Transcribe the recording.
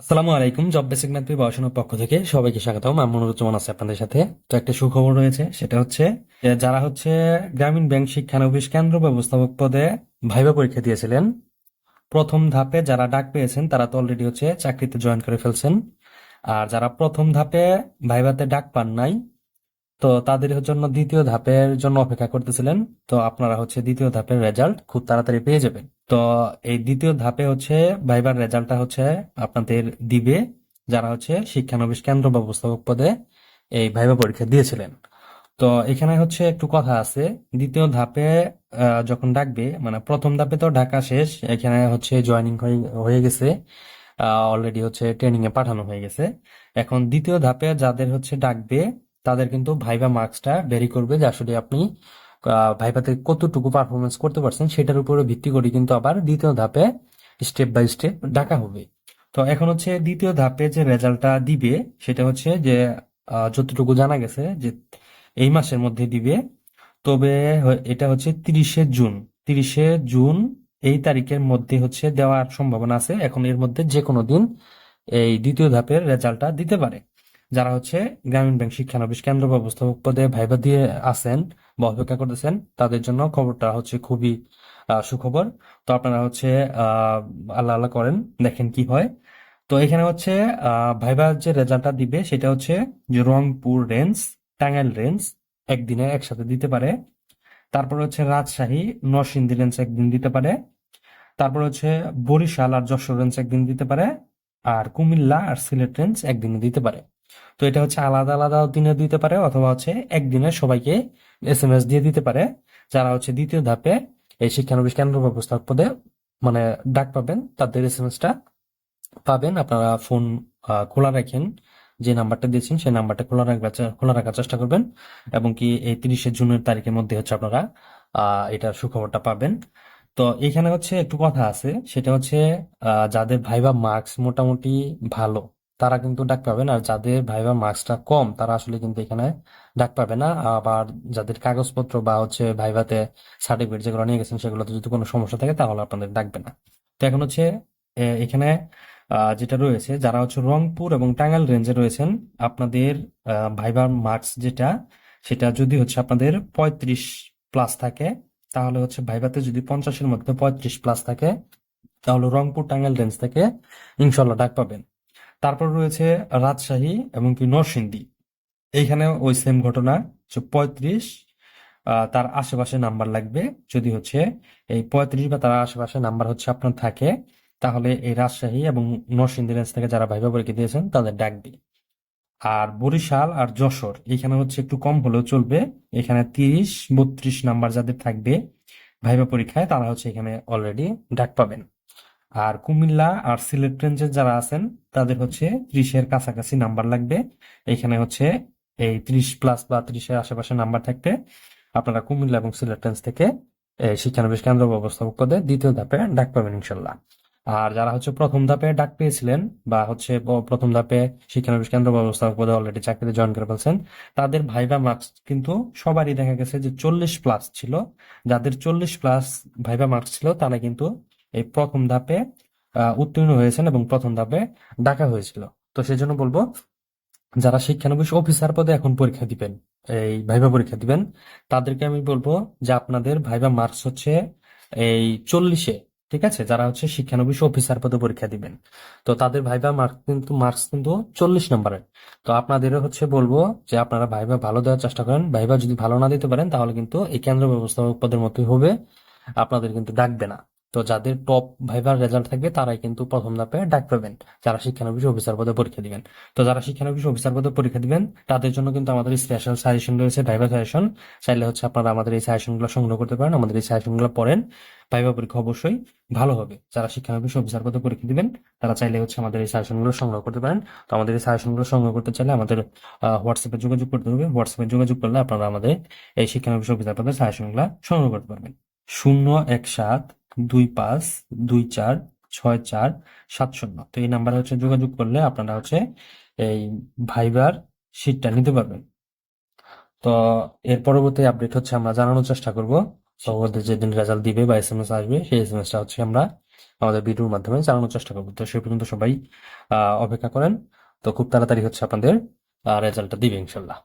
আসসালামু আলাইকুম job basic math পড়াশোনার পক্ষ থেকে সবাইকে স্বাগতম। আমি মনোরঞ্জন আছে আপনাদের সাথে। তো একটা সুখবর রয়েছে, সেটা হচ্ছে যারা হচ্ছে গ্রামীণ ব্যাংক শিক্ষানবিশ কেন্দ্র ব্যবস্থাপক পদে ভাইবা পরীক্ষা দিয়েছিলেন, প্রথম ধাপে যারা ডাক পেয়েছেন, তারা তো অলরেডি হচ্ছে চাকরিতে জয়েন করে ফেলছেন। আর যারা প্রথম ধাপে ভাইভাতে ডাক পান নাই, তো তাদের জন্য দ্বিতীয় ধাপের জন্য অপেক্ষা করতেছিলেন। তো আপনারা হচ্ছে দ্বিতীয় ধাপের রেজাল্ট খুব তাড়াতাড়ি পেয়ে যাবেন। তো এই দ্বিতীয় ধাপে হচ্ছে ভাইবার রেজাল্টটা হচ্ছে আপনাদের দিবে, যারা হচ্ছে শিক্ষানবিশ কেন্দ্র ব্যবস্থাপক পদে এই ভাইবা পরীক্ষা দিয়েছিলেন। তো এখানে হচ্ছে একটু কথা আছে। দ্বিতীয় ধাপে যখন ডাকবে মানে প্রথম ধাপে তো ঢাকা শেষ, এখানে হচ্ছে জয়েনিং হয়ে গেছে। অলরেডি হচ্ছে ট্রেনিং এ পাঠানো হয়ে গেছে। এখন দ্বিতীয় ধাপে যাদের হচ্ছে ডাকবে, তাদের কিন্তু ভাইবা মার্কসটা ভেরি করবে যে আসলে আপনি ভাইভাতে কতটুকু পারফরমেন্স করতে পারছেন সেটার উপরে ভিত্তি করে কিন্তু আবার দ্বিতীয় ধাপে স্টেপ বাই স্টেপ ডাকা হবে। তো এখন হচ্ছে দ্বিতীয় ধাপে যে রেজাল্টটা দিবে, সেটা হচ্ছে যে যতটুকু জানা গেছে যে এই মাসের মধ্যে দিবে, তবে এটা হচ্ছে তিরিশে জুন। তিরিশে জুন এই তারিখের মধ্যে হচ্ছে দেওয়ার সম্ভাবনা আছে। এখন এর মধ্যে যে কোনো দিন এই দ্বিতীয় ধাপের রেজাল্টটা দিতে পারে। যারা হচ্ছে গ্রামীণ ব্যাংক শিক্ষানবিশ কেন্দ্র ব্যবস্থাপক পদে ভাইবা দিয়ে আছেন বা অপেক্ষা করতেছেন, তাদের জন্য খবরটা হচ্ছে খুবই সুখবর। তো আপনারা হচ্ছে আল্লাহ আল্লাহ করেন, দেখেন কি হয়। তো এখানে হচ্ছে ভাইবার যে রেজাল্টটা দিবে সেটা হচ্ছে রংপুর রেঞ্জ, টাঙ্গাইল রেঞ্জ একদিনে একসাথে দিতে পারে। তারপর হচ্ছে রাজশাহী, নরসিংদী রেঞ্জ একদিন দিতে পারে। তারপর হচ্ছে বরিশাল আর যশোর রেঞ্জ একদিন দিতে পারে। আর কুমিল্লা আর সিলেট রেঞ্জ একদিনে দিতে পারে। তো এটা হচ্ছে আলাদা আলাদা দিনে দিতে পারে অথবা হচ্ছে একদিনে সবাইকে এস এম এস দিয়ে দিতে পারে। যারা হচ্ছে দ্বিতীয় ধাপে এই শিক্ষানবিশ কেন্দ্র ব্যবস্থাপক পদে মানে ডাক পাবেন, তাদের এস এম এসটা পাবেন। আপনারা ফোন খোলা রাখেন, যে নাম্বারটা দিয়েছেন সেই নাম্বারটা খোলা রাখবার খোলা রাখার চেষ্টা করবেন। এবং কি এই তিরিশে জুনের তারিখের মধ্যে হচ্ছে আপনারা এটার সুখবরটা পাবেন। তো এখানে হচ্ছে একটু কথা আছে, সেটা হচ্ছে যাদের ভাইবা মার্কস মোটামুটি ভালো তারা কিন্তু ডাক পাবেন আর যাদের ভাইবা মার্কসটা কম, তারা আসলে কিন্তু এখানে ডাক পাবে না। আবার যাদের কাগজপত্র বা হচ্ছে ভাইভাতে সার্টিফিকেট যেগুলো নিয়ে গেছেন, সেগুলোতে যদি কোনো সমস্যা থাকে, তাহলে আপনাদের ডাকবে না। তো এখন হচ্ছে এখানে যেটা রয়েছে, যারা হচ্ছে রংপুর এবং টাঙ্গাইল রেঞ্জে রয়েছেন, আপনাদের ভাইবার মার্কস যেটা, সেটা যদি হচ্ছে আপনাদের পঁয়ত্রিশ প্লাস থাকে, তাহলে হচ্ছে ভাইভাতে যদি পঞ্চাশের মধ্যে পঁয়ত্রিশ প্লাস থাকে, তাহলে রংপুর, টাঙ্গাইল রেঞ্জ থেকে ইনশাল্লাহ ডাক পাবেন। তারপর রয়েছে রাজশাহী এবং কি নরসিংদী। এইখানে ওই সেম ঘটনা পঁয়ত্রিশ তার আশেপাশে নাম্বার লাগবে। যদি হচ্ছে এই পঁয়ত্রিশ বা তার আশেপাশে নাম্বার হচ্ছে আপনার থাকে, তাহলে এই রাজশাহী এবং নরসিংদী রেঞ্জ থেকে যারা ভাইবা পরীক্ষা দিয়েছেন, তাদের ডাকবে আর বরিশাল আর যশোর এখানে হচ্ছে একটু কম হলেও চলবে। এখানে তিরিশ, বত্রিশ নাম্বার যাদের থাকবে ভাইবা পরীক্ষায়, তারা হচ্ছে এখানে অলরেডি ডাক পাবেন। আর কুমিল্লা আর সিলেট রেঞ্জের যারা আছেন, তাদের হচ্ছে ত্রিশের কাছাকাছি নাম্বার লাগবে। এখানে হচ্ছে এই ত্রিশ প্লাস বা ত্রিশের আশেপাশে নাম্বার থাকতে আপনারা কুমিল্লা এবং সিলেট রেঞ্জ থেকে শিক্ষানবিশ কেন্দ্র ব্যবস্থাপক পদে দ্বিতীয় ধাপে ডাক পাবেন ইনশাল্লাহ আর যারা হচ্ছে প্রথম ধাপে ডাক পেয়েছিলেন বা হচ্ছে প্রথম ধাপে শিক্ষানবিশ কেন্দ্র ব্যবস্থাপক পদে অলরেডি চাকরিতে জয়েন করে ফেলছেন, তাদের ভাইবা মার্কস কিন্তু সবারই দেখা গেছে যে চল্লিশ প্লাস ছিল। যাদের চল্লিশ প্লাস ভাইবা মার্কস ছিল, তারা কিন্তু এই প্রথম ধাপে উত্তীর্ণ হয়েছেন এবং প্রথম ধাপে ডাকা হয়েছিল। তো সেই জন্য বলব, যারা শিক্ষানবিশ অফিসার পদে এখন পরীক্ষা দিবেন, এই ভাইবা পরীক্ষা দিবেন, তাদেরকে আমি বলব যে আপনাদের ভাইবা মার্কস হচ্ছে এই চল্লিশে, ঠিক আছে? যারা হচ্ছে শিক্ষানবিশ অফিসার পদে পরীক্ষা দিবেন। তো তাদের ভাইবা মার্ক কিন্তু, মার্কস কিন্তু চল্লিশ নম্বরের। তো আপনাদেরও হচ্ছে বলব যে আপনারা ভাইবা ভালো দেওয়ার চেষ্টা করেন। ভাইবা যদি ভালো না দিতে পারেন, তাহলে কিন্তু এই কেন্দ্র ব্যবস্থাপক পদের মতোই হবে। আপনাদের কিন্তু ডাকবে না। তো যাদের টপ ভাইবার রেজাল্ট থাকবে, তারাই কিন্তু প্রথম ধাপে ডাক পাবেন, যারা শিক্ষানবিশ অফিসার পদে পরীক্ষা দিবেন। তো যারা শিক্ষানবিশ অফিসার পদে পরীক্ষা দিবেন, তাদের জন্য কিন্তু আমাদের স্পেশাল সাজেশন রয়েছে ভাইবা সাজেশন চাইলে হচ্ছে আপনারা আমাদের এই সাজেশনগুলো সংগ্রহ করতে পারেন, আমাদের এই সাজেশনগুলো পড়েন। ভাইভা পরীক্ষা অবশ্যই ভালো হবে। যারা শিক্ষানবিশ অফিসার পদে পরীক্ষা দিবেন, তারা চাইলে হচ্ছে আমাদের এই সাজেশনগুলো সংগ্রহ করতে পারেন। তো আমাদের এই সাজেশনগুলো সংগ্রহ করতে চাইলে আমাদের হোয়াটসঅ্যাপে যোগাযোগ করতে হবে। হোয়াটসঅ্যাপে যোগাযোগ করলে আপনারা আমাদের এই শিক্ষানবিশ অফিসার পদের সাজেশনগুলো সংগ্রহ করতে পারবেন। শূন্য এক সাত দুই পাঁচ, দুই চার, ছয় চার, সাত শূন্য। তো এই নাম্বারে হচ্ছে যোগাযোগ করলে আপনারা হচ্ছে এই ভাইবার শীটটা নিতে পারবেন। তো এর পরবর্তী আপডেট হচ্ছে আমরা জানানোর চেষ্টা করব। তো ওদের যেদিন রেজাল্ট দিবে বা এস এম এস আসবে, সেই এস এম এসটা হচ্ছে আমরা আমাদের ভিডিওর মাধ্যমে জানানোর চেষ্টা করব। তো সে পর্যন্ত সবাই অপেক্ষা করেন। তো খুব তাড়াতাড়ি হচ্ছে আপনাদের রেজাল্টটা দিবে ইনশাল্লাহ।